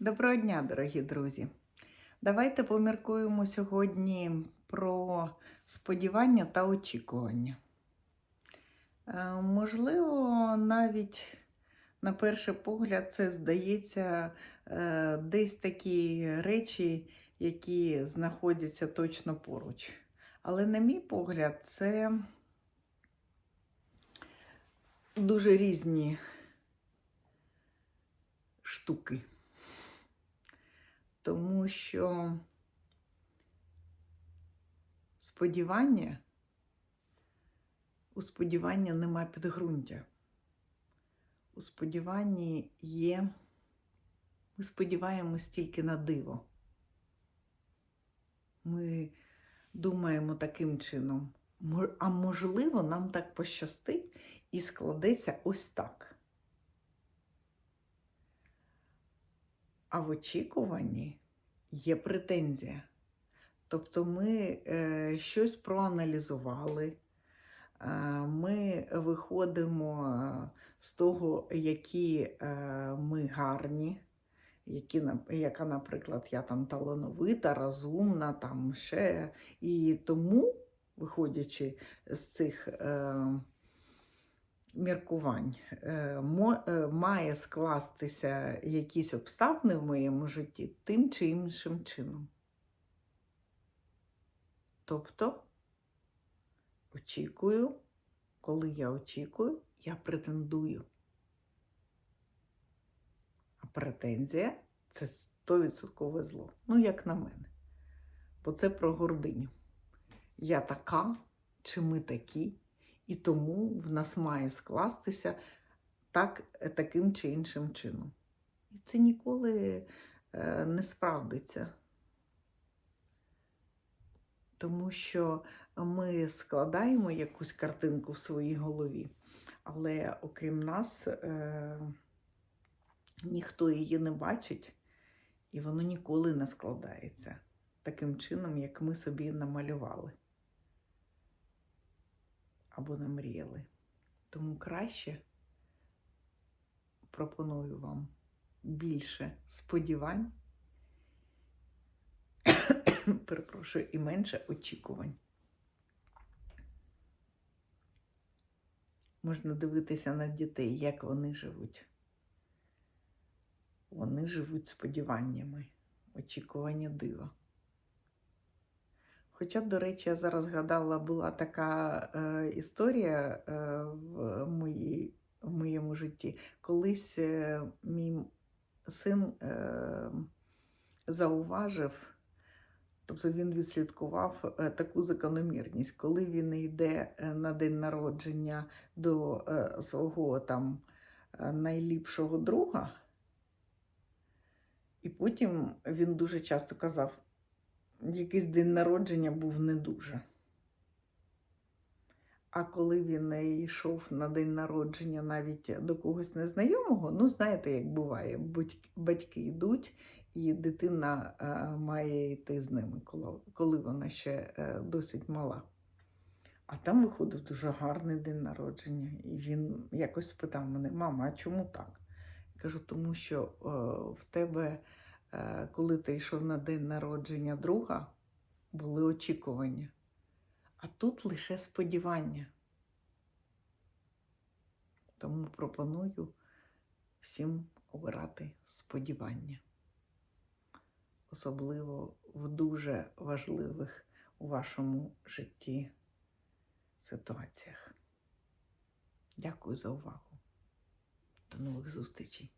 Доброго дня, дорогі друзі! Давайте поміркуємо сьогодні про сподівання та очікування. Е, Можливо, навіть на перший погляд це здається е, десь такі речі, які знаходяться точно поруч. Але, на мій погляд, це дуже різні штуки тому що сподівання, у сподівання нема підґрунтя. У сподіванні є, ми сподіваємось тільки на диво. Ми думаємо таким чином, а можливо, нам так пощастить і складеться ось так. А в очікуванні є претензія. Тобто ми е, щось проаналізували, е, ми виходимо е, з того, які е, ми гарні, які, яка, наприклад, я там талановита, розумна, там ще. І тому, виходячи з цих міркувань, е, е, має скластися якісь обставини в моєму житті тим чи іншим чином. Тобто, очікую, коли я очікую, я претендую. А претензія це 100% зло. Ну, як на мене. Бо це про гординю. Я така, чи ми такі, і тому в нас має скластися так, е, таким чи іншим чином. І це ніколи е, не справдиться. Тому що ми складаємо якусь картинку в своїй голові, але окрім нас е, ніхто її не бачить, і воно ніколи не складається таким чином, як ми собі намалювали або намріяли. Тому краще пропоную вам більше сподівань, перепрошую, і менше очікувань. Можна дивитися на дітей, як вони живуть. Вони живуть сподіваннями, очікування дива. Хоча, до речі, я зараз згадала, була така е, історія е, в, моїй, в моєму житті. Колись е, мій син е, зауважив, тобто він відслідкував е, таку закономірність, коли він йде е, на день народження до е, свого там е, найліпшого друга, і потім він дуже часто казав, якийсь день народження був не дуже. А коли він йшов на день народження навіть до когось незнайомого, ну, знаєте, як буває, батьки, йдуть, і дитина е, має йти з ними, коли, вона ще е, досить мала. А там виходив дуже гарний день народження. І він якось спитав мене: мама, а чому так? Я кажу, тому що е, в тебе коли ти йшов на день народження друга, були очікування. А тут лише сподівання. Тому пропоную всім обирати сподівання. Особливо в дуже важливих у вашому житті ситуаціях. Дякую за увагу. До нових зустрічей!